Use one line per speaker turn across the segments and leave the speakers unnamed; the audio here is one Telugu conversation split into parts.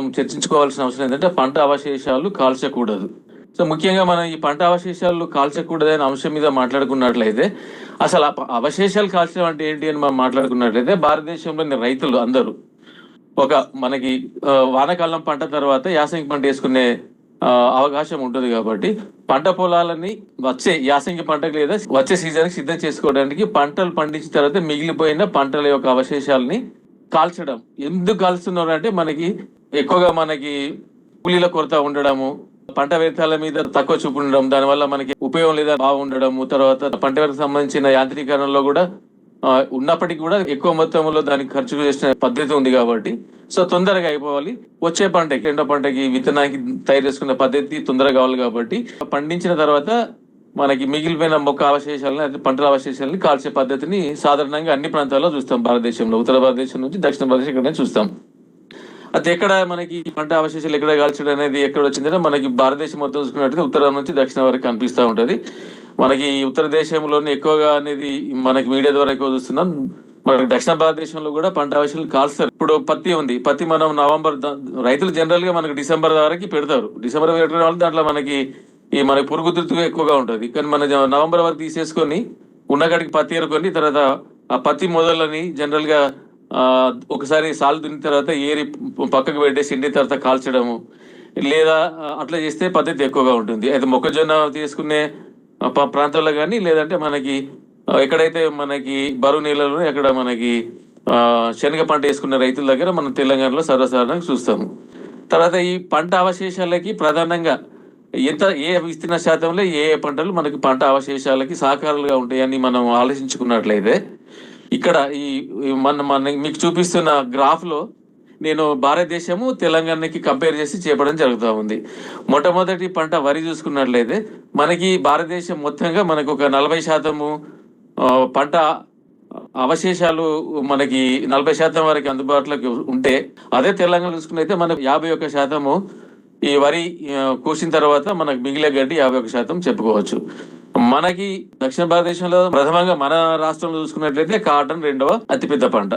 మనం చర్చించుకోవాల్సిన అవసరం ఏంటంటే పంట అవశేషాలు కాల్చకూడదు. సో ముఖ్యంగా మనం ఈ పంట అవశేషాలు కాల్చకూడదు అనే అంశం మీద మాట్లాడుకున్నట్లయితే అసలు అవశేషాలు కాల్చడం అంటే ఏంటి అని మనం మాట్లాడుకున్నట్లయితే భారతదేశంలోని రైతులు అందరూ ఒక మనకి వానాకాలం పంట తర్వాత యాసంగి పంట వేసుకునే అవకాశం ఉంటుంది కాబట్టి పంట పొలాలని వచ్చే యాసంగి పంటకు లేదా వచ్చే సీజన్ సిద్ధం చేసుకోవడానికి పంటలు పండించిన తర్వాత మిగిలిపోయిన పంటల యొక్క అవశేషాలని కాల్చడం. ఎందుకు కాల్చున్నారు అంటే మనకి ఎక్కువగా మనకి కూలీల కొరత ఉండడము పంట వ్యర్థాల మీద తక్కువ చూపు ఉండడం దానివల్ల మనకి ఉపయోగం లేదా బాగుండడము తర్వాత పంట వ్యర్థాలకు సంబంధించిన యాంత్రీకరణలో కూడా ఉన్నప్పటికీ కూడా ఎక్కువ మొత్తంలో దానికి ఖర్చు చేసిన పద్ధతి ఉంది కాబట్టి సో తొందరగా అయిపోవాలి. వచ్చే పంటకి రెండో పంటకి విత్తనానికి తయారు చేసుకున్న పద్ధతి తొందరగా కావాలి కాబట్టి పండించిన తర్వాత మనకి మిగిలిపోయిన మొక్క అవశేషాలను అయితే పంటల అవశేషాలని కాల్చే పద్ధతిని సాధారణంగా అన్ని ప్రాంతాల్లో చూస్తాం. భారతదేశంలో ఉత్తర భారతదేశం నుంచి దక్షిణ భారతదేశం చూస్తాం. అది ఎక్కడ మనకి పంట అవశేషాలు ఎక్కడ కాల్చడం అనేది ఎక్కడ వచ్చిందంటే మనకి భారతదేశం మొత్తం చూసుకున్నట్టు ఉత్తరం నుంచి దక్షిణం వరకు కనిపిస్తూ ఉంటుంది. మనకి ఈ ఉత్తర దేశంలోనే ఎక్కువగా అనేది మనకి మీడియా ద్వారా ఎక్కువ చూస్తున్నాం. మనకి దక్షిణ భారతదేశంలో కూడా పంట అవశేషాలు కాల్స్తారు. ఇప్పుడు పత్తి ఉంది. పత్తి మనం నవంబర్ రైతులు జనరల్గా మనకి డిసెంబర్ వరకు పెడతారు. డిసెంబర్ పెట్టడం వల్ల దాంట్లో మనకి ఈ మనకి పురుగు తుర్తుగా ఎక్కువగా ఉంటుంది. కానీ మన నవంబర్ వరకు తీసేసుకొని ఉన్నకాడికి పత్తి ఏరుకొని తర్వాత ఆ పత్తి మొదలని జనరల్గా ఒకసారి సాలు దున్నిన తర్వాత ఏరి పక్కకు పెట్టేసి ఎండిన తర్వాత కాల్చడము లేదా అట్లా చేస్తే పద్ధతి ఎక్కువగా ఉంటుంది. అయితే మొక్కజొన్న తీసుకునే ప్రాంతంలో ప్రాంతాల్లో కానీ లేదంటే మనకి ఎక్కడైతే మనకి బరువు నీళ్ళలో ఎక్కడ మనకి శనగ పంట వేసుకున్న రైతుల దగ్గర మనం తెలంగాణలో సర్వసాధారణంగా చూస్తాము. తర్వాత ఈ పంట అవశేషాలకి ప్రధానంగా ఎంత ఏ విస్తీర్ణ శాతంలో ఏ ఏ పంటలు మనకి పంట అవశేషాలకి సహకారాలుగా ఉంటాయని మనం ఆలోచించుకున్నట్లయితే ఇక్కడ ఈ మన మన మీకు చూపిస్తున్న గ్రాఫ్లో నేను భారతదేశము తెలంగాణకి కంపేర్ చేసి చెప్పడం జరుగుతూ ఉంది. మొట్టమొదటి పంట వరి చూసుకున్నట్లయితే మనకి భారతదేశం మొత్తంగా మనకు ఒక నలభై శాతము పంట అవశేషాలు మనకి నలభై శాతం వరకు అందుబాటులోకి ఉంటే అదే తెలంగాణ చూసుకున్నైతే మనకు యాభై ఒక్క శాతము ఈ వరి కోసిన తర్వాత మనకు మిగిలే గడ్డి యాభై ఒక్క శాతం చెప్పుకోవచ్చు. మనకి దక్షిణ భారతదేశంలో ప్రథమంగా మన రాష్ట్రంలో చూసుకున్నట్లయితే కాటన్ రెండవ అతిపెద్ద పంట.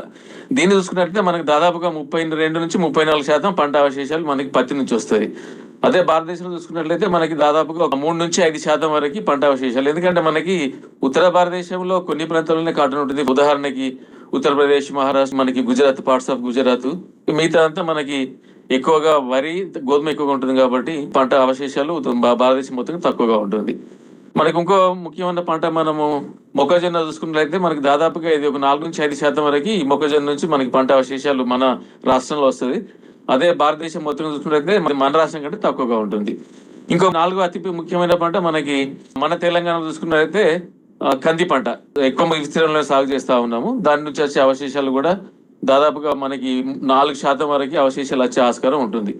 దీన్ని చూసుకున్నట్లయితే మనకి దాదాపుగా ముప్పై రెండు నుంచి ముప్పై నాలుగు శాతం పంట అవశేషాలు మనకి పత్తి నుంచి వస్తాయి. అదే భారతదేశంలో చూసుకున్నట్లయితే మనకి దాదాపుగా ఒక మూడు నుంచి ఐదు శాతం వరకు పంట అవశేషాలు. ఎందుకంటే మనకి ఉత్తర భారతదేశంలో కొన్ని ప్రాంతాల్లోనే కాటన్ ఉంటుంది. ఉదాహరణకి ఉత్తరప్రదేశ్ మహారాష్ట్ర మనకి గుజరాత్ పార్ట్స్ ఆఫ్ గుజరాత్. మిగతా అంతా మనకి ఎక్కువగా వరి గోధుమ ఎక్కువగా ఉంటుంది కాబట్టి పంట అవశేషాలు భారతదేశం మొత్తం తక్కువగా ఉంటుంది. మనకి ఇంకో ముఖ్యమైన పంట మనము మొక్కజొన్న చూసుకున్నట్లయితే మనకి దాదాపుగా ఇది ఒక నాలుగు నుంచి ఐదు శాతం వరకు ఈ మొక్కజొన్న నుంచి మనకి పంట అవశేషాలు మన రాష్ట్రంలో వస్తుంది. అదే భారతదేశం మొత్తం చూసుకున్నట్లయితే మన మన రాష్ట్రం కంటే తక్కువగా ఉంటుంది. ఇంకో నాలుగు అతి ముఖ్యమైన పంట మనకి మన తెలంగాణ చూసుకున్నట్లయితే కంది పంట. ఎక్కువ విస్తీర్ణంలో సాగు చేస్తూ ఉన్నాము. దాని నుంచి వచ్చే అవశేషాలు కూడా దాదాపుగా మనకి నాలుగు శాతం వరకు అవశేషాలు వచ్చే ఆస్కారం ఉంటుంది.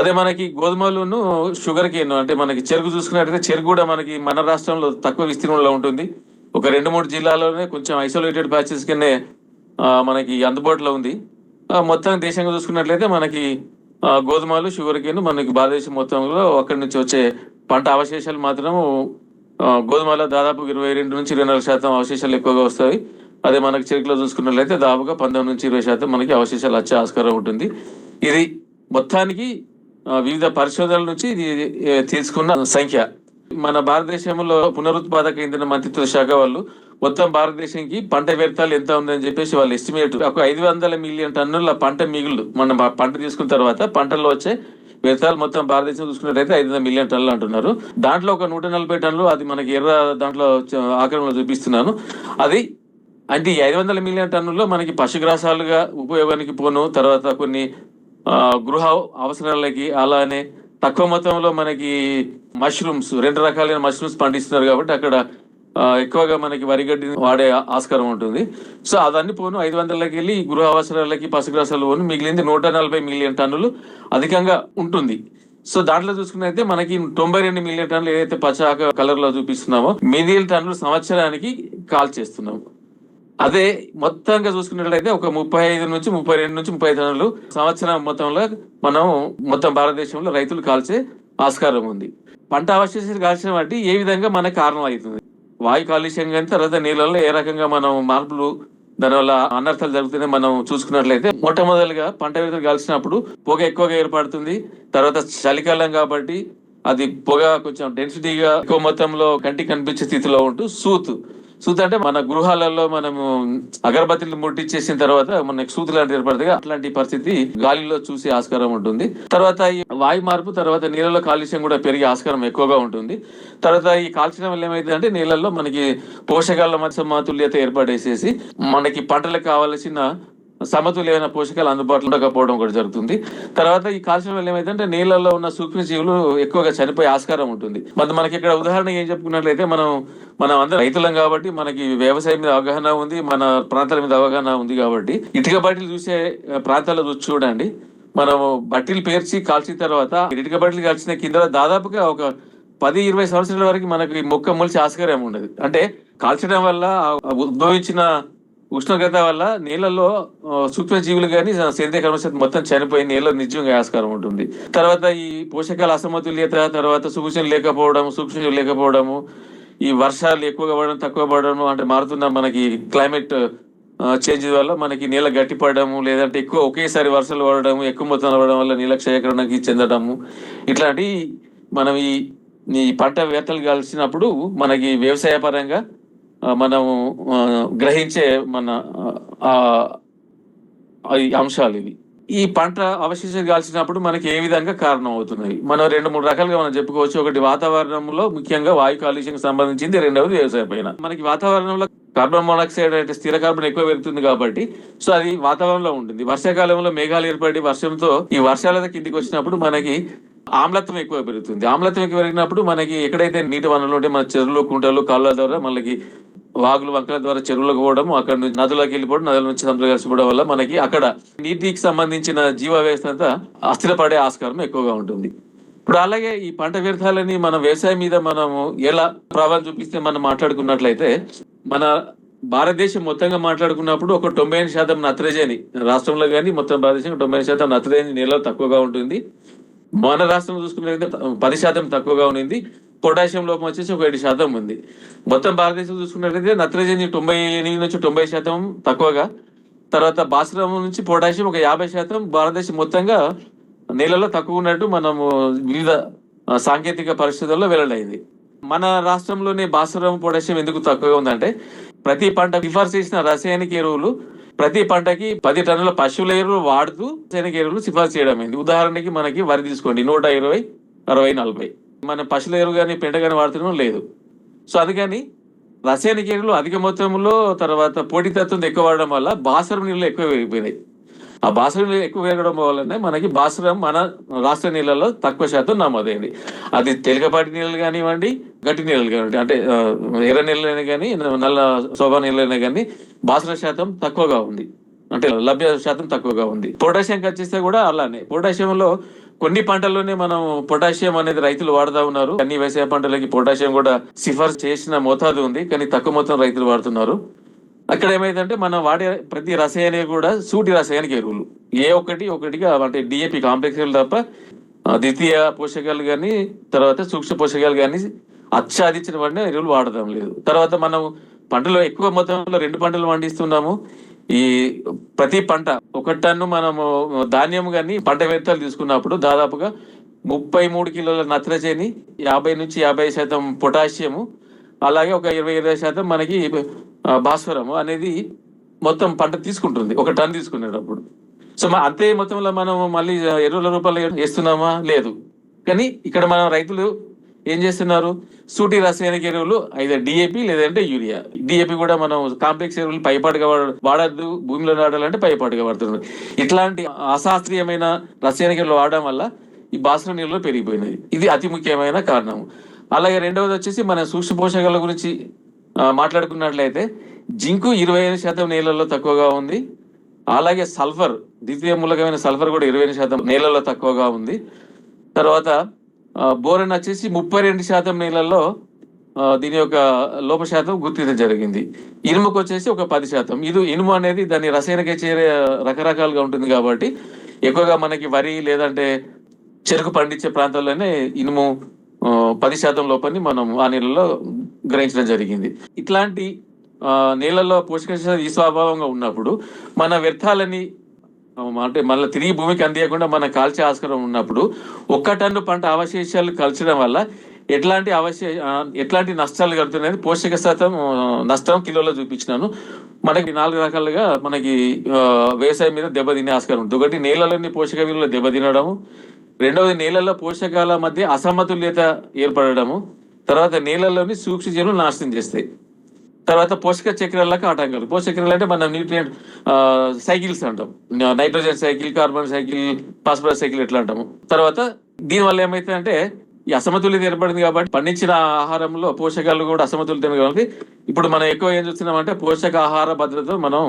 అదే మనకి గోధుమలను షుగర్ కేన్ అంటే మనకి చెరుకు చూసుకున్నట్టుగా చెరుకు కూడా మనకి మన రాష్ట్రంలో తక్కువ విస్తీర్ణంలో ఉంటుంది. ఒక రెండు మూడు జిల్లాలోనే కొంచెం ఐసోలేటెడ్ ప్యాచెస్ కింద మనకి అందుబాటులో ఉంది. మొత్తం దేశంగా చూసుకున్నట్లయితే మనకి గోధుమలు షుగర్ కేన్ మనకి భారతదేశం మొత్తంలో అక్కడి నుంచి వచ్చే పంట అవశేషాలు మాత్రం గోధుమలో దాదాపు ఇరవై రెండు నుంచి ఇరవై నాలుగు శాతం అవశేషాలు ఎక్కువగా వస్తాయి. అదే మనకి చెరుకులో చూసుకున్నట్లయితే దాదాపుగా పంతొమ్మిది నుంచి ఇరవై శాతం మనకి అవశేషాలు వచ్చే ఆస్కారం ఉంటుంది. ఇది మొత్తానికి వివిధ పరిశోధనల నుంచి ఇది తీసుకున్న సంఖ్య. మన భారతదేశంలో పునరుత్పాదక ఇంధన మంత్రిత్వ శాఖ వాళ్ళు మొత్తం భారతదేశానికి పంట వ్యర్థాలు ఎంత ఉందని చెప్పేసి వాళ్ళు ఎస్టిమేట్ ఒక ఐదు వందల మిలియన్ టన్నుల పంట మిగులు మనం పంట తీసుకున్న తర్వాత పంటల్లో వచ్చే వ్యర్థాలు మొత్తం భారతదేశం చూసుకున్నట్టయితే ఐదు వందల మిలియన్ టన్నులు అంటున్నారు. దాంట్లో ఒక నూట నలభై టన్నులు అది మనకి ఎర్ర దాంట్లో ఆక్రమణ ఆక్రమణలో చూపిస్తున్నాను. అది అంటే ఐదు వందల మిలియన్ టన్నుల్లో మనకి పశుగ్రాసాలుగా ఉపయోగానికి పోను తర్వాత కొన్ని గృహ అవసరాలకి అలానే తక్కువ మొత్తంలో మనకి మష్రూమ్స్ రెండు రకాలైన మష్రూమ్స్ పండిస్తున్నారు కాబట్టి అక్కడ ఎక్కువగా మనకి వరిగడ్డి వాడే ఆస్కారం ఉంటుంది. సో అదన్నీ పోను ఐదు వందలకి వెళ్ళి గృహ అవసరాలకి పసుగ్రాసాలు పోను మిగిలింది నూట నలభై మిలియన్ టన్నులు అధికంగా ఉంటుంది. సో దాంట్లో చూసుకున్నైతే మనకి తొంభై రెండు మిలియన్ టన్నులు ఏదైతే పచాక కలర్లో చూపిస్తున్నామో మిలియన్ టన్నులు సంవత్సరానికి కాల్ చేస్తున్నాము. అదే మొత్తంగా చూసుకున్నట్లయితే ఒక ముప్పై ఐదు నుంచి ముప్పై రెండు నుంచి ముప్పై ఐదు టన్నులు సంవత్సరం మొత్తంలో మనం మొత్తం భారతదేశంలో రైతులు కాల్చే ఆస్కారం ఉంది. పంట అవశేషాలు కాల్చిన వాటి ఏ విధంగా మనకు కారణం అవుతుంది వాయు కాలుష్యం కానీ తర్వాత నీళ్ళల్లో ఏ రకంగా మనం మార్పులు దానివల్ల అనర్థాలు జరుగుతుంది మనం చూసుకున్నట్లయితే మొట్టమొదటిగా పంట విధులు కాల్చినప్పుడు పొగ ఎక్కువగా ఏర్పడుతుంది. తర్వాత చలికాలం కాబట్టి అది పొగ కొంచెం డెన్సిటీగా ఎక్కువ మొత్తంలో కంటికి కనిపించే స్థితిలో ఉంటూ సూత్ సూత్ అంటే మన గృహాలలో మనము అగరబత్తిలు ముట్టించేసిన తర్వాత మనకి సూత్ లాంటి ఏర్పడుతుంది అట్లాంటి పరిస్థితి గాలిలో చూసే ఆస్కారం ఉంటుంది. తర్వాత ఈ వాయు మార్పు తర్వాత నీళ్ళలో కాలుష్యం కూడా పెరిగే ఆస్కారం ఎక్కువగా ఉంటుంది. తర్వాత ఈ కాల్చడం వల్ల ఏమైంది అంటే నీళ్ళల్లో మనకి పోషకాల మధ్య సమతుల్యత ఏర్పడేసేసి మనకి పంటలకు కావలసిన సమతుల్యమైన పోషకాలు అందుబాటులో ఉండకపోవడం కూడా జరుగుతుంది. తర్వాత ఈ కాల్షియం వల్ల ఏమైందంటే నీళ్ళల్లో ఉన్న సూక్ష్మజీవులు ఎక్కువగా చనిపోయే ఆస్కారం ఉంటుంది. మరి మనకి ఇక్కడ ఉదాహరణ ఏం చెప్పుకున్నట్లయితే మనం మనం అందరం రైతులం కాబట్టి మనకి వ్యవసాయం మీద అవగాహన ఉంది మన ప్రాంతాల మీద అవగాహన ఉంది కాబట్టి. ఇటుక బట్టలు చూసే ప్రాంతాల్లో చూసి చూడండి. మనం బట్టీలు పేర్చి కాల్చిన తర్వాత ఇటుక బట్టలు కాల్చిన కింద దాదాపుగా ఒక పది ఇరవై సంవత్సరాల వరకు మనకి మొక్క మొలిచి ఆస్కారం ఉండదు. అంటే కాల్చడం వల్ల ఉద్భవించిన ఉష్ణోగ్రత వల్ల నీళ్ళలో సూక్ష్మజీవులు కానీ సేంద్రియ కర్మశక్తి మొత్తం చనిపోయి నీళ్ళలో నిజంగా ఆస్కారం ఉంటుంది. తర్వాత ఈ పోషకాల అసమతుల్యత తర్వాత సూక్ష్మం లేకపోవడం సూక్ష్మజీవులు లేకపోవడము ఈ వర్షాలు ఎక్కువగా పడడం తక్కువ పడడం అంటే మారుతున్న మనకి క్లైమేట్ చేంజ్ వల్ల మనకి నీళ్ళ గట్టిపడము లేదంటే ఎక్కువ ఒకేసారి వర్షాలు పడడం ఎక్కువ మొత్తంలో పడడం వల్ల నీళ్ళ క్షయకరణకి చెందడము. ఇట్లాంటి మనం ఈ ఈ పంట వేతలు కలిసినప్పుడు మనకి వ్యవసాయ పరంగా మనము గ్రహించే మన ఆ, అంశాలు ఇవి. ఈ పంట అవశేషాలు కాల్చినప్పుడు మనకి ఏ విధంగా కారణం అవుతున్నాయి? మనం రెండు మూడు రకాలుగా మనం చెప్పుకోవచ్చు. ఒకటి వాతావరణంలో ముఖ్యంగా వాయు కాలుష్యం సంబంధించింది రెండవది వ్యవసాయ పైన. మనకి వాతావరణంలో కార్బన్ మోనాక్సైడ్ అంటే స్థిర కార్బన్ ఎక్కువ పెరుగుతుంది కాబట్టి సో అది వాతావరణంలో ఉంటుంది. వర్షాకాలంలో మేఘాలు ఏర్పడి వర్షంతో ఈ వర్షాల కిందికి వచ్చినప్పుడు మనకి ఆమ్లత్వం ఎక్కువ పెరుగుతుంది. ఆమ్లత్వం ఎక్కువ పెరిగినప్పుడు మనకి ఎక్కడైతే నీటి వనరులు ఉంటే మన చెరువులు కుంటలు కాలువల ద్వారా మనకి వాగులు వంకల ద్వారా చెరువులకు పోవడం అక్కడ నుంచి నదులకు వెళ్ళిపోవడం నదుల నుంచి సముద్రం కలిసిపోవడం వల్ల మనకి అక్కడ నీటికి సంబంధించిన జీవ వ్యవస్థ అస్థిరపడే ఆస్కారం ఎక్కువగా ఉంటుంది. ఇప్పుడు అలాగే ఈ పంట వ్యర్థాలని మన వ్యవసాయం మీద మనము ఎలా ప్రభావం చూపిస్తే మనం మాట్లాడుకున్నట్లయితే మన భారతదేశం మొత్తంగా మాట్లాడుకున్నప్పుడు ఒక తొంభై ఎనిమిది శాతం నత్రజని రాష్ట్రంలో కానీ మొత్తం భారతదేశం తొంభై ఎనిమిది శాతం నత్రజని నీళ్ళలో తక్కువగా ఉంటుంది. మన రాష్ట్రం చూసుకున్నట్లయితే పది శాతం తక్కువగా ఉంది పొటాషియం లోపం వచ్చేసి ఒక ఏడు శాతం ఉంది. మొత్తం భారతదేశం చూసుకున్నట్లయితే నత్రజని తొంభై ఎనిమిది నుంచి తొంభై శాతం తక్కువగా తర్వాత బాసురం నుంచి పొటాషియం ఒక యాభై శాతం భారతదేశం మొత్తంగా నీళ్ళలో తక్కువ ఉన్నట్టు మనము వివిధ సాంకేతిక పరిస్థితుల్లో వెల్లడైంది. మన రాష్ట్రంలోనే భాస్వరం పొటాషియం ఎందుకు తక్కువగా ఉందంటే ప్రతి పంట సిఫార్సు చేసిన రసాయనిక ఎరువులు ప్రతి పంటకి పది టన్నుల పశువుల ఎరువులు వాడుతూ రసాయనిక ఎరువులు సిఫార్సు చేయడం అయింది ఉదాహరణకి మనకి వరి తీసుకోండి నూట ఇరవై అరవై నలభై. మన పశువుల ఎరువు కానీ పెంట కానీ వాడుతున్నాం లేదు. సో అందుకని రసాయనిక ఎరువులు అధిక మొత్తంలో తర్వాత పోటీతత్వం ఎక్కువ వాడడం వల్ల బాసరం నీళ్ళు ఎక్కువ పెరిగిపోయినాయి. ఆ బాసరం నీళ్ళు ఎక్కువ పెరగడం వల్లనే మనకి బాసరం మన రాష్ట్ర నీళ్ళలో తక్కువ శాతం నమోదైంది. అది తేలికపాటి నీళ్ళు కానివ్వండి గట్టి నీళ్ళు కానివ్వండి అంటే ఎర్ర నీళ్ళైనా కానీ నల్ల శోభ నీళ్ళైనా కానీ బాసర శాతం తక్కువగా ఉంది. అంటే లభ్య శాతం తక్కువగా ఉంది. పొటాషియం వచ్చేస్తే కూడా అలానే. పొటాషియంలో కొన్ని పంటల్లోనే మనం పొటాషియం అనేది రైతులు వాడుతూ ఉన్నారు. అన్ని వ్యవసాయ పంటలకి పొటాషియం కూడా సిఫార్సు చేసిన మోతాదు ఉంది కానీ తక్కువ మొత్తం రైతులు వాడుతున్నారు. అక్కడ ఏమైందంటే మనం వాడే ప్రతి రసాయనిక కూడా సూటి రసాయనిక ఎరువులు. ఏ ఒక్కటి ఒకటిగా అంటే డిఏపి కాంప్లెక్స్ తప్ప ద్వితీయ పోషకాలు కానీ తర్వాత సూక్ష్మ పోషకాలు కానీ అచ్చాదించిన వాడిని ఎరువులు వాడదాం లేదు. తర్వాత మనం పంటలో ఎక్కువ మొత్తంలో రెండు పంటలు పండిస్తున్నాము. ఈ ప్రతి పంట ఒక టన్ను మనము ధాన్యం కానీ పంట వ్యర్థాలు తీసుకున్నప్పుడు దాదాపుగా ముప్పై మూడు కిలోల నత్రజని యాభై నుంచి యాభై శాతం పొటాషియము అలాగే ఒక ఇరవై ఇరవై శాతం మనకి భాస్వరము అనేది మొత్తం పంట తీసుకుంటుంది ఒక టన్ తీసుకునేటప్పుడు. సో అంతే మొత్తంలో మనం మళ్ళీ ఎరువుల రూపాయలు వేస్తున్నామా? లేదు. కానీ ఇక్కడ మన రైతులు ఏం చేస్తున్నారు? సూటి రసాయనిక ఎరువులు అయితే డిఏపి లేదంటే యూరియా. డిఏపి కూడా మనం కాంప్లెక్స్ ఎరువులు పైపాటుగా వాడద్దు భూమిలో నాటాలంటే పైపాటుగా వాడుతున్నారు. ఇట్లాంటి అశాస్త్రీయమైన రసాయనిక ఎరువులు వాడడం వల్ల ఈ బాసన నీళ్ళు పెరిగిపోయినది. ఇది అతి ముఖ్యమైన కారణం. అలాగే రెండవది వచ్చేసి మన సూక్ష్మ పోషకాల గురించి మాట్లాడుకున్నట్లయితే జింకు ఇరవై ఐదు శాతం నీళ్ళల్లో తక్కువగా ఉంది. అలాగే సల్ఫర్ ద్వితీయ మూలకమైన సల్ఫర్ కూడా ఇరవై ఐదు శాతం నీళ్ళల్లో తక్కువగా ఉంది. తర్వాత బోరన్ వచ్చేసి ముప్పై రెండు శాతం నీళ్ళల్లో దీని యొక్క లోప శాతం గుర్తించడం జరిగింది. ఇనుముకు వచ్చేసి ఒక పది శాతం. ఇది ఇనుము అనేది దాని రసాయనిక చేరే రకరకాలుగా ఉంటుంది కాబట్టి ఎక్కువగా మనకి వరి లేదంటే చెరుకు పండించే ప్రాంతాల్లోనే ఇనుము పది శాతం లోపని మనం ఆ నీళ్ళలో గ్రహించడం జరిగింది. ఇట్లాంటి నీళ్ళల్లో పోషక ఈ స్వభావంగా ఉన్నప్పుడు మన వ్యర్థాలని అంటే మళ్ళీ తిరిగి భూమికి అందియకుండా మనం కాల్చే ఆస్కారం ఉన్నప్పుడు ఒక్క టన్ను పంట అవశేషాలు కలచడం వల్ల ఎట్లాంటి అవశే ఎట్లాంటి నష్టాలు కలుగుతున్నాయి పోషక శాతం నష్టం కిలోలో చూపించినాను. మనకి నాలుగు రకాలుగా మనకి వ్యవసాయం మీద దెబ్బతినే ఆస్కారం ఉంటుంది. ఒకటి నేలలోని పోషక విలువలు దెబ్బతినడము. రెండవది నేలల్లో పోషకాల మధ్య అసమతుల్యత ఏర్పడడము. తర్వాత నేలల్లోని సూక్ష్మజీవులు నాశనం చేస్తాయి. తర్వాత పోషక చక్రాలకు ఆటంకాలు పోషక చక్రాలు అంటే మనం న్యూట్రియంట్ సైకిల్స్ అంటాం. Nitrogen cycle carbon cycle phosphorus cycle ఎట్లా అంటాము తర్వాత దీనివల్ల ఏమైతుందంటే ఈ అసమతుల్యత ఏర్పడింది కాబట్టి పండించిన ఆహారంలో పోషకాలు కూడా అసమతుల్యత కాబట్టి ఇప్పుడు మనం ఎక్కువ ఏం చూస్తున్నాం అంటే పోషక ఆహార భద్రత మనం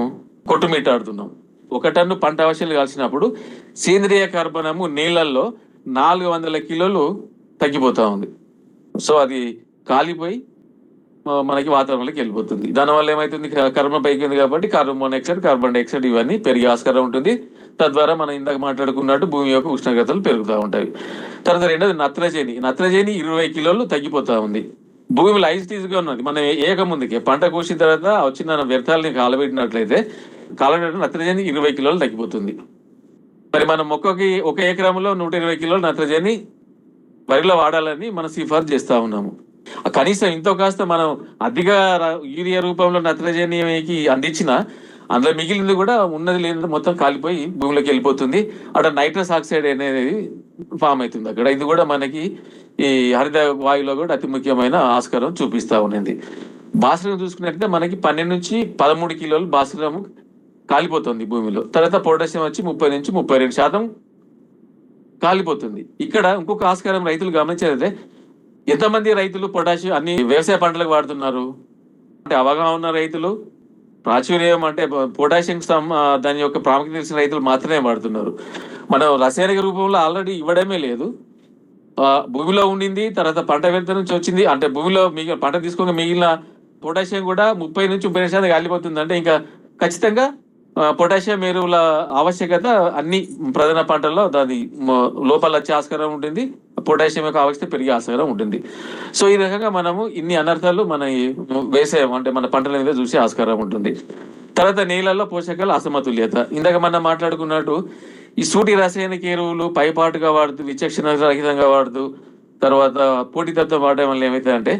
కొట్టుమిట్టాడుతున్నాం. ఒక టన్ను పంట అవశయాలు కాల్చినప్పుడు సేంద్రియ కార్బనము నీళ్ళల్లో నాలుగు వందల కిలోలు తగ్గిపోతా ఉంది. సో అది కాలిపోయి మనకి వాతావరణంలోకి వెళ్ళిపోతుంది. దానివల్ల ఏమైతుంది? కర్మ పైకి ఉంది కాబట్టి కార్బన్ మోనాక్సైడ్ కార్బన్ డైఆక్సైడ్ ఇవన్నీ పెరిగే ఆస్కారం ఉంటుంది. తద్వారా మనం ఇందాక మాట్లాడుకున్నట్టు భూమి యొక్క ఉష్ణోగ్రతలు పెరుగుతూ ఉంటాయి. తర్వాత రెండోది నత్రజని. నత్రజని ఇరవై కిలోలు తగ్గిపోతా ఉంది. భూమి ఐస్గా ఉన్నది. మనం ఏక ముందుకే పంట కోసిన తర్వాత వచ్చిన వ్యర్థాలని కాలబెట్టినట్లయితే కాలబెట్టిన నత్రజని ఇరవై కిలోలు తగ్గిపోతుంది. మరి మన మొక్కకి ఒక ఎకరంలో నూట ఇరవై కిలోలు నత్రజని వరిలో వాడాలని మనం సిఫార్సు చేస్తా ఉన్నాము. కనీసం ఇంతో కాస్త మనం అధిక యూరియా రూపంలో నత్రజనికి అందించిన అందులో మిగిలింది కూడా ఉన్నది లేనిది మొత్తం కాలిపోయి భూమిలోకి వెళ్ళిపోతుంది. అక్కడ నైట్రస్ ఆక్సైడ్ అనేది ఫామ్ అవుతుంది అక్కడ. ఇది కూడా మనకి ఈ హరిత వాయువులో కూడా అతి ముఖ్యమైన ఆస్కారం చూపిస్తూ ఉన్నది. బాసురం చూసుకున్నట్లయితే మనకి పన్నెండు నుంచి పదమూడు కిలోలు బాసురం కాలిపోతుంది భూమిలో. తర్వాత పొటాషియం వచ్చి ముప్పై నుంచి ముప్పై రెండు శాతం కాలిపోతుంది. ఇక్కడ ఇంకొక ఆస్కారం రైతులు గమనించేదైతే ఎంతమంది రైతులు పొటాషియం అన్ని వ్యవసాయ పంటలకు వాడుతున్నారు? అంటే అవగాహన ఉన్న రైతులు? ప్రాచుర్యం అంటే పొటాషియం దాని యొక్క ప్రాముఖ్యత తెలిసిన రైతులు మాత్రమే వాడుతున్నారు. మనం రసాయనిక రూపంలో ఆల్రెడీ ఇవ్వడమే లేదు. భూమిలో ఉండింది తర్వాత పంట వ్యర్థ నుంచి వచ్చింది. అంటే భూమిలో మిగిలిన పంట తీసుకోక మిగిలిన పొటాషియం కూడా ముప్పై నుంచి ముప్పై శాతం కాలిపోతుంది అంటే ఇంకా ఖచ్చితంగా పొటాషియం ఎరువుల ఆవశ్యకత అన్ని ప్రధాన పంటల్లో దాని లోపల వచ్చే ఆస్కారం ఉంటుంది పొటాషియం యొక్క ఆవశ్యకత పెరిగే ఆస్కారం ఉంటుంది. సో ఈ రకంగా మనము ఇన్ని అనర్థాలు మన ఈ అంటే మన పంటల మీద చూసే ఆస్కారం ఉంటుంది. తర్వాత నేలల్లో పోషకాల అసమతుల్యత. ఇందాక మనం మాట్లాడుకున్నట్టు ఈ సూటి రసాయనిక ఎరువులు పైపాటుగా వాడుతూ విచక్షణ రహితంగా వాడుతూ తర్వాత పోటీతత్వం వాడడం వల్ల ఏమైతే అంటే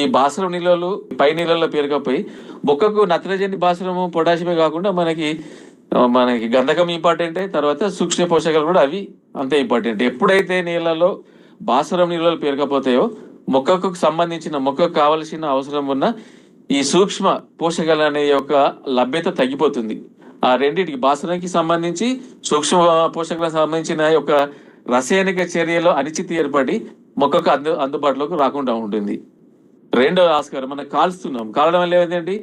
ఈ బాసరం నీళ్ళలు పై నీళ్ళల్లో పేరుకపోయి మొక్కకు నత్రజని బాసరము పొటాషియమే కాకుండా మనకి మనకి గంధకం ఇంపార్టెంటే తర్వాత సూక్ష్మ పోషకాలు కూడా అవి అంతే ఇంపార్టెంట్. ఎప్పుడైతే నీళ్ళలో బాసరం నీళ్ళలో పేరుకపోతాయో మొక్కకు సంబంధించిన మొక్కకు కావలసిన అవసరం ఉన్న ఈ సూక్ష్మ పోషకాలు అనే యొక్క లభ్యత తగ్గిపోతుంది. ఆ రెండింటికి బాసరానికి సంబంధించి సూక్ష్మ పోషకాలకు సంబంధించిన యొక్క రసాయనిక చర్యలో అనిశ్చితి ఏర్పడి మొక్కకు అందు అందుబాటులోకి రాకుండా ఉంటుంది. రెండో ఆస్కారం మనం కాల్స్తున్నాం. కాలడం వల్ల ఏంటంటే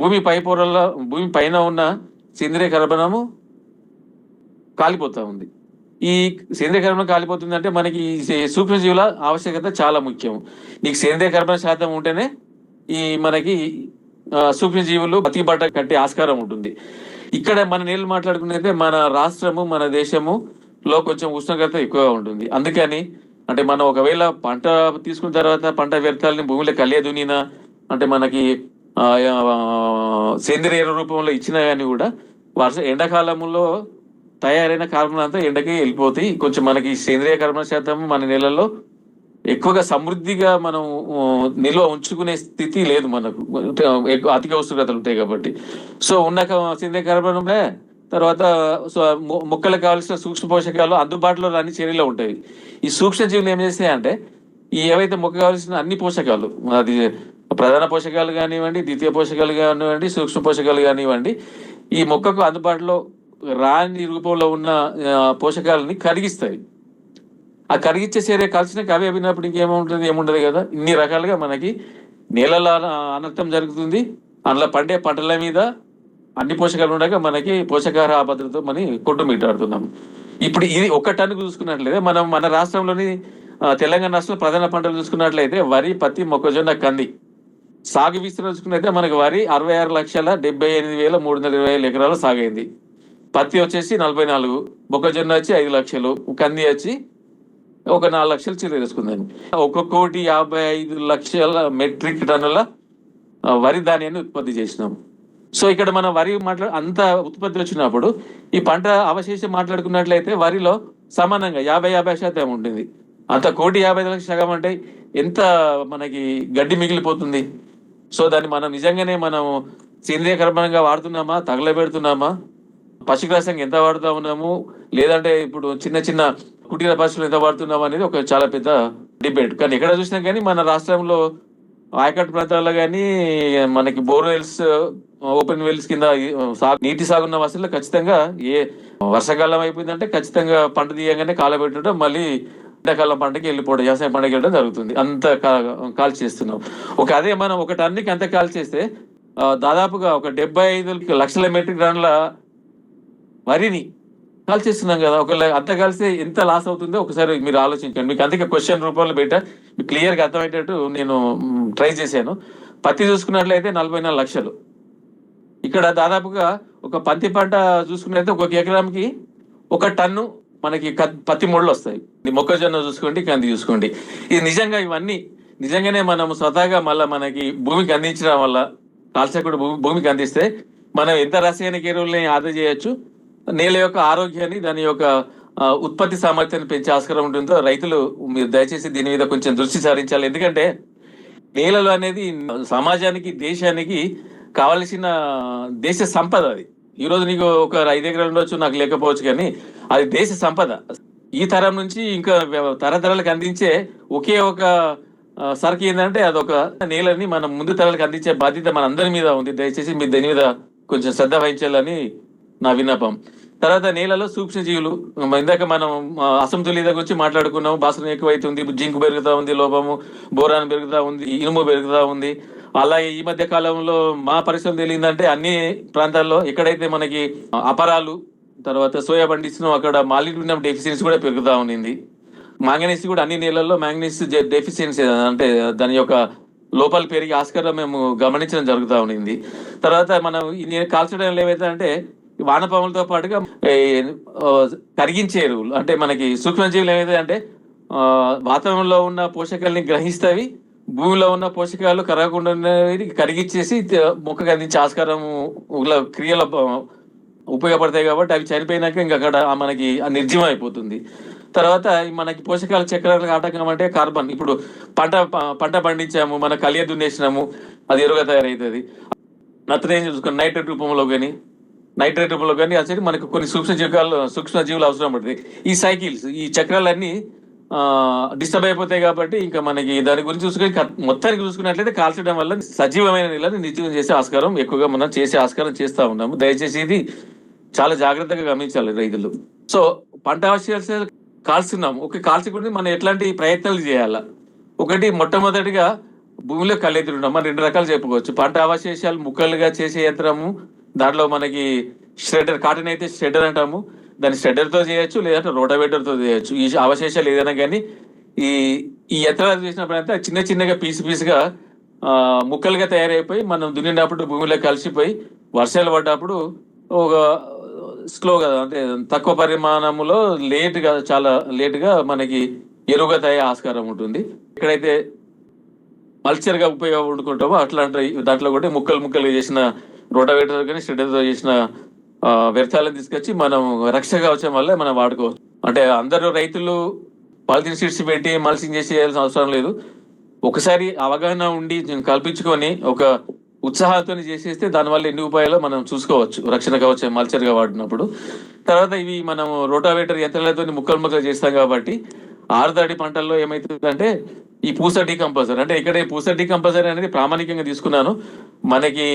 భూమి పై పొరల్లో భూమి పైన ఉన్న సేంద్రియ కర్బనము కాలిపోతూ ఉంది. ఈ సేంద్రియ కర్బనం కాలిపోతుంది అంటే మనకి ఈ సూక్ష్మజీవుల ఆవశ్యకత చాలా ముఖ్యం. నీకు సేంద్రియ కర్బన శాతం ఉంటేనే ఈ మనకి సూక్ష్మజీవులు బతికిబట్ట కట్టే ఆస్కారం ఉంటుంది. ఇక్కడ మన నీళ్ళు మాట్లాడుకునేది మన రాష్ట్రము మన దేశము లో కొంచెం ఉష్ణోగ్రత ఎక్కువగా ఉంటుంది. అందుకని అంటే మనం ఒకవేళ పంట తీసుకున్న తర్వాత పంట వ్యర్థాలని భూమిలో కలియదునినా అంటే మనకి సేంద్రియ ఎరువు రూపంలో ఇచ్చినా కానీ కూడా వర్ష ఎండాకాలంలో తయారైన కార్బన్ అంతా ఎండకి వెళ్ళిపోతాయి. కొంచెం మనకి సేంద్రియ కార్బన్ శాతం మన నెలల్లో ఎక్కువగా సమృద్ధిగా మనం నిల్వ ఉంచుకునే స్థితి లేదు మనకు. ఎక్కువ అధిక ఉష్ణోగ్రతలు ఉంటాయి కాబట్టి. సో ఉన్న సేంద్రియ కార్బన్ తర్వాత సో మొక్కలకు కావాల్సిన సూక్ష్మ పోషకాలు అందుబాటులో రాని చర్యలు ఉంటాయి. ఈ సూక్ష్మజీవులు ఏం చేస్తాయంటే ఈ ఏవైతే మొక్క కావాల్సిన అన్ని పోషకాలు అది ప్రధాన పోషకాలు కానివ్వండి ద్వితీయ పోషకాలు కానివ్వండి సూక్ష్మ పోషకాలు కానివ్వండి ఈ మొక్కకు అందుబాటులో రాని రూపంలో ఉన్న పోషకాలని కరిగిస్తాయి. ఆ కరిగించే చర్య కలిసినాక అవి అవినప్పుడు ఇంకేముంటుంది ఏముండదు కదా? ఇన్ని రకాలుగా మనకి నేలల అనర్థం జరుగుతుంది. అందులో పండే పంటల మీద అన్ని పోషకాలు ఉండగా మనకి పోషకాహార భద్రత మనం కొట్టుమిట్టాడుతున్నాం ఇప్పుడు ఇది ఒక టన్ను చూసుకున్నట్లయితే మనం మన రాష్ట్రంలోని తెలంగాణ రాష్ట్రంలో ప్రధాన పంటలు చూసుకున్నట్లయితే వరి పత్తి మొక్కజొన్న కంది. సాగు విస్తీర్ణం చూసుకున్నట్లయితే మనకి వరి అరవై ఆరు లక్షల డెబ్బై ఎనిమిది వేల మూడు వందల ఇరవై ఐదు ఎకరాలు సాగైంది. పత్తి వచ్చేసి నలభై నాలుగు మొక్కజొన్న వచ్చి ఐదు లక్షలు కంది వచ్చి ఒక నాలుగు లక్షలు చిల్లర వేసుకుందండి. ఒక కోటి యాభై ఐదు లక్షల మెట్రిక్ టన్నుల వరి ధాన్యాన్ని ఉత్పత్తి చేసినాం. సో ఇక్కడ మనం వరి మాట్లా అంత ఉత్పత్తి వచ్చినప్పుడు ఈ పంట అవశేషం మాట్లాడుకున్నట్లయితే వరిలో సమానంగా యాభై యాభై శాతం ఉంటుంది అంత కోటి యాభై లక్షల సగం అంటే ఎంత మనకి గడ్డి మిగిలిపోతుంది? సో దాన్ని మనం నిజంగానే మనం సేంద్రియ కర్బనంగా వాడుతున్నామా? తగలబెడుతున్నామా? పశుగ్రాసంగా ఎంత వాడుతా ఉన్నాము? లేదంటే ఇప్పుడు చిన్న చిన్న కుటీర పశువులు ఎంత వాడుతున్నాము అనేది ఒక చాలా పెద్ద డిబేట్. కానీ ఎక్కడ చూసినా కానీ మన రాష్ట్రంలో ఆయకట్టు ప్రాంతాల్లో కానీ మనకి బోర్వెల్స్ ఓపెన్ వెల్స్ కింద సాగు నీటి సాగున్న వసతులు ఖచ్చితంగా ఏ వర్షాకాలం అయిపోయిందంటే ఖచ్చితంగా పంట తీయగానే కాలబెట్టడం మళ్ళీ ఎండాకాలం పంటకి వెళ్ళిపోవడం వ్యవసాయం పంటకి వెళ్ళడం జరుగుతుంది. అంత కాల్ చేస్తున్నాం. ఒక అదే మనం ఒక టన్నుకి అంత కాల్ చేస్తే దాదాపుగా ఒక డెబ్బై ఐదు లక్షల మెట్రిక్ టన్నుల వరిని కాల్ చేస్తున్నాం కదా. ఒకవేళ అంత కలిసి ఎంత లాస్ అవుతుందో ఒకసారి మీరు ఆలోచించండి. మీకు అందుకే క్వశ్చన్ రూపంలో పెట్టా. మీకు క్లియర్గా అర్థమయ్యేటట్టు నేను ట్రై చేశాను. పత్తి చూసుకున్నట్లయితే నలభై నాలుగు లక్షలు. ఇక్కడ దాదాపుగా ఒక పత్తి పంట చూసుకున్నట్లయితే ఒక ఎకరానికి ఒక టన్ను మనకి పత్తి మొడలు వస్తాయి. మొక్కజొన్న చూసుకోండి కంది చూసుకోండి. ఇది నిజంగా ఇవన్నీ నిజంగానే మనం స్వతహాగా మళ్ళీ మనకి భూమికి అందించడం వల్ల కాల్చకుడు భూమి భూమికి అందిస్తే మనం ఎంత రసాయనిక ఎరువుల్ని ఆదా చేయొచ్చు? నేల యొక్క ఆరోగ్యాన్ని దాని యొక్క ఉత్పత్తి సామర్థ్యాన్ని పెంచే ఆస్కారం ఉంటుందో రైతులు మీరు దయచేసి దీని మీద కొంచెం దృష్టి సారించాలి. ఎందుకంటే నేలలు అనేది సమాజానికి దేశానికి కావలసిన దేశ సంపద అది. ఈ రోజు నీకు ఒక ఐదు ఎకరాలు ఉండొచ్చు నాకు లేకపోవచ్చు కానీ అది దేశ సంపద. ఈ తరం నుంచి ఇంకా తరతరాలకు అందించే ఒకే ఒక ఆ, సరుకు ఏంటంటే అదొక నేలని మనం ముందు తరాలకు అందించే బాధ్యత మన అందరి మీద ఉంది. దయచేసి మీరు దీని మీద కొంచెం శ్రద్ధ వహించాలని నా విన్నపం. తర్వాత నేలలో సూక్ష్మజీవులు ఇందాక మనం ఆ, అసమతుల్యత గురించి మాట్లాడుకున్నాం భాషణ ఎక్కువైతుంది జింక్ పెరుగుతా ఉంది లోపము బోరాన్ పెరుగుతా ఉంది ఇనుము పెరుగుతా ఉంది. అలాగే ఈ మధ్య కాలంలో మా పరిశ్రమ తెలియదంటే అన్ని ప్రాంతాల్లో ఎక్కడైతే మనకి అపరాలు తర్వాత సోయా పండిస్తున్న అక్కడ మాలిన్యం డెఫిషియన్సీ కూడా పెరుగుతా ఉండింది. మాంగనీస్ కూడా అన్ని నీళ్ళల్లో మ్యాంగనీస్ డెఫిషియన్సీ అంటే దాని యొక్క లోపాలు పెరిగి ఆస్కారం మేము గమనించడం జరుగుతూ ఉండింది. తర్వాత మనం ఈ కాల్చడం ఏవైతే అంటే వానపాములతో పాటుగా కరిగించే ఎరువులు అంటే మనకి సూక్ష్మజీవులు ఏవైతే అంటే వాతావరణంలో ఉన్న పోషకాలని గ్రహిస్తవి భూమిలో ఉన్న పోషకాలు కరగకుండా కరిగిచ్చేసి త- మొక్కకు అందించే ఆస్కారం క్రియలు క్రియల ఉపయోగపడతాయి కాబట్టి అవి చనిపోయినాక ఇంకా అక్కడ మనకి నిర్జీవం అయిపోతుంది. తర్వాత మనకి పోషకాల చక్రాలకు ఆటంకం అంటే కార్బన్. ఇప్పుడు పంట పంట పండించాము మన కలియ దున్నేసినాము అది ఎరువుగా తయారవుతుంది నత్రజని చూసుకొని నైట్రేట్ రూపంలో కానీ నైట్రేట్ రూపంలో కానీ అసలు మనకు కొన్ని సూక్ష్మ జీవాలు సూక్ష్మ జీవులు అవసరం పడుతుంది ఈ సైకిల్స్ ఈ చక్రాలన్నీ డిస్టర్బ్ అయిపోతాయి కాబట్టి ఇంకా మనకి దాని గురించి చూసుకుని మొత్తానికి చూసుకున్నట్లయితే కాల్చడం వల్ల సజీవమైన నీళ్ళని నిర్జీవం చేసే ఆస్కారం ఎక్కువగా మనం చేసే ఆస్కారం చేస్తూ ఉన్నాము. దయచేసి ఇది చాలా జాగ్రత్తగా గమనించాలి రైతులు. సో పంట అవశేషాలు కాల్చున్నాము. ఒక కాల్చకుండా మనం ఎట్లాంటి ప్రయత్నాలు చేయాలా? ఒకటి మొట్టమొదటిగా భూమిలో కళ్ళెత్తుడు మనం రెండు రకాలు చెప్పుకోవచ్చు. పంట అవశేషాలు ముక్కలుగా చేసే యంత్రము దాంట్లో మనకి ష్రెడర్ కాటన్ అయితే ష్రెడర్ అంటాము. దాన్ని ష్రెడర్ చేయొచ్చు లేదంటే రోటావేటర్తో చేయొచ్చు. ఈ అవశేషాలు ఏదైనా కానీ ఈ ఈ యంత్రాలు చేసినప్పుడైతే చిన్న చిన్నగా పీసు పీసుగా ముక్కలుగా తయారైపోయి మనం దున్నినప్పుడు భూమిలో కలిసిపోయి వర్షాలు పడ్డప్పుడు ఒక స్లోగా అంటే తక్కువ పరిమాణంలో లేట్గా చాలా లేట్గా మనకి ఎరువుగా తయారు ఆస్కారం ఉంటుంది. ఎక్కడైతే మల్చర్గా ఉపయోగపడుకుంటామో అట్లాంటి దాంట్లో కూడా ముక్కలు ముక్కలు చేసిన రోటావేటర్ కానీ షెడ్డర్తో చేసిన వ్యర్థాలను తీసుకొచ్చి మనం రక్ష కవచం వల్ల మనం వాడుకోవచ్చు. అంటే అందరూ రైతులు పాలిథిన్ షీట్స్ పెట్టి మల్సింగ్ చేసి చేయాల్సిన అవసరం లేదు. ఒకసారి అవగాహన ఉండి కల్పించుకొని ఒక ఉత్సాహంతో చేసేస్తే దానివల్ల ఎన్ని ఉపాయాలు మనం చూసుకోవచ్చు. రక్షణ కవచం మల్చర్గా వాడినప్పుడు. తర్వాత ఇవి మనం రోటావేటర్ యంత్రాలతో ముక్కలు ముక్కలు చేస్తాం కాబట్టి ఆరుదాడి పంటల్లో ఏమైతుందంటే ఈ పూస డీకంపోజర్ అంటే ఇక్కడ ఈ పూస డికంపల్సరీ అనేది ప్రామాణికంగా తీసుకున్నాను. మనకి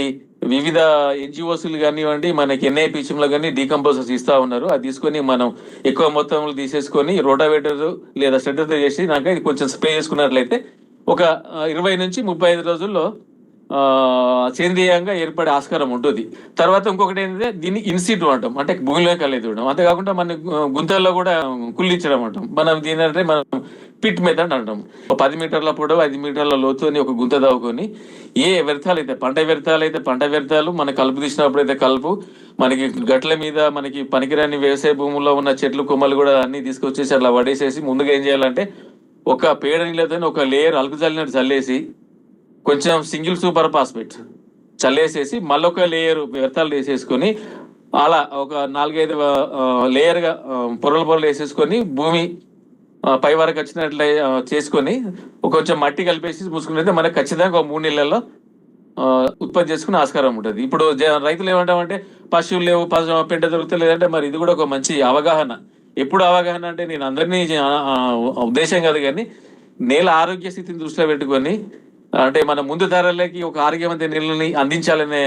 వివిధ ఎన్జిఓస్లు కానివ్వండి మనకి ఎన్ఐపిఎంలో కానీ డీకంపోజర్స్ ఇస్తా ఉన్నారు. అది తీసుకొని మనం ఎక్కువ మొత్తంలో తీసేసుకొని రోటావేటర్ లేదా స్ట్రెడ్డర్తో చేసి నాకు ఇది కొంచెం స్ప్రే చేసుకున్నట్లయితే ఒక ఇరవై నుంచి ముప్పై ఐదు రోజుల్లో సేంద్రియంగా ఏర్పడే ఆస్కారం ఉంటుంది. తర్వాత ఇంకొకటి ఏంటంటే దీన్ని ఇన్సిటు అంటాం. అంటే భూమిలో కలియదూడడం అంతేకాకుండా మన గుంతల్లో కూడా కుళ్ళించడం అంటాం. మనం దీని అంటే మనం పిట్ మెథడ్ అంటాం. ఒక పది మీటర్ల పొడవు ఐదు మీటర్ల లోతుని ఒక గుంత దావుకొని ఏ వ్యర్థాలు అయితే పంట వ్యర్థాలు అయితే పంట వ్యర్థాలు మన కలుపు తీసినప్పుడు అయితే కలుపు మనకి గట్ల మీద మనకి పనికిరాని వ్యవసాయ భూముల్లో ఉన్న చెట్లు కొమ్మలు కూడా అన్ని తీసుకొచ్చేసి అట్లా పడేసేసి ముందుగా ఏం చేయాలంటే ఒక పేడ నీళ్ళతో ఒక లేయర్ అలుకు చల్లినట్టు చల్లేసి కొంచెం సింగిల్ సూపర్ ఫాస్ఫేట్ చల్లేసేసి మళ్ళొక లేయర్ వ్యర్థాలు వేసేసుకొని అలా ఒక నాలుగైదు లేయర్గా పొరల పొరలు పొరలు వేసేసుకొని భూమి పై వరకు వచ్చినట్లే చేసుకొని ఒక కొంచెం మట్టి కలిపేసి మూసుకున్నైతే మనకు ఖచ్చితంగా ఒక మూడు నెలల్లో ఉత్పత్తి చేసుకునే ఆస్కారం ఉంటుంది. ఇప్పుడు జ- రైతులు ఏమంటామంటే పశువులు లేవు పశు పెంట దొరుకుతలేదంటే మరి ఇది కూడా ఒక మంచి అవగాహన. ఎప్పుడు అవగాహన అంటే నేను అందరినీ ఉద్దేశం కాదు కానీ నేల ఆరోగ్య స్థితిని దృష్టిలో పెట్టుకొని అంటే మన ముందు ధరలకి ఒక ఆరోగ్యవంత నీళ్ళని అందించాలనే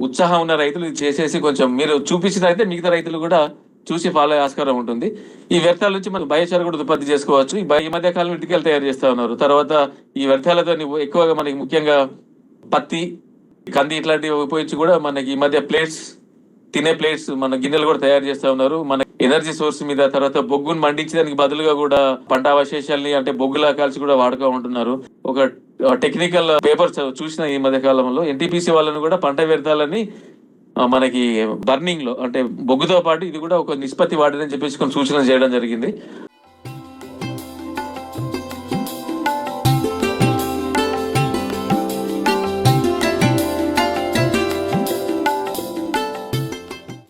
ఉత్సాహం ఉన్న రైతులు చేసేసి కొంచెం మీరు చూపించినైతే మిగతా రైతులు కూడా చూసి ఫాలో అయ్యే ఆస్కారం ఉంటుంది. ఈ వ్యర్థాల నుంచి మనం బయోచార్ కూడా ఉత్పత్తి చేసుకోవచ్చు. ఈ ఈ మధ్య కాలంలో ఇటుకలు తయారు చేస్తూ ఉన్నారు. తర్వాత ఈ వ్యర్థాలతో ఎక్కువగా మనకి ముఖ్యంగా పత్తి కంది ఇట్లాంటివి ఉపయోగించి కూడా మనకి ఈ మధ్య ప్లేట్స్ తినే ప్లేట్స్ మన గిన్నెలు కూడా తయారు చేస్తా ఉన్నారు. మన ఎనర్జీ సోర్స్ మీద తర్వాత బొగ్గును మండించడానికి బదులుగా కూడా పంట అవశేషాలని అంటే బొగ్గులా కాల్చి కూడా వాడుతూ ఉంటున్నారు. ఒక టెక్నికల్ పేపర్ చూసిన ఈ మధ్య కాలంలో ఎన్టీపీసీ వాళ్ళని కూడా పంట వ్యర్థాలని మనకి బర్నింగ్లో అంటే బొగ్గుతో పాటు ఇది కూడా ఒక నిష్పత్తి వాడని చెప్పేసి కొన్ని సూచన చేయడం జరిగింది.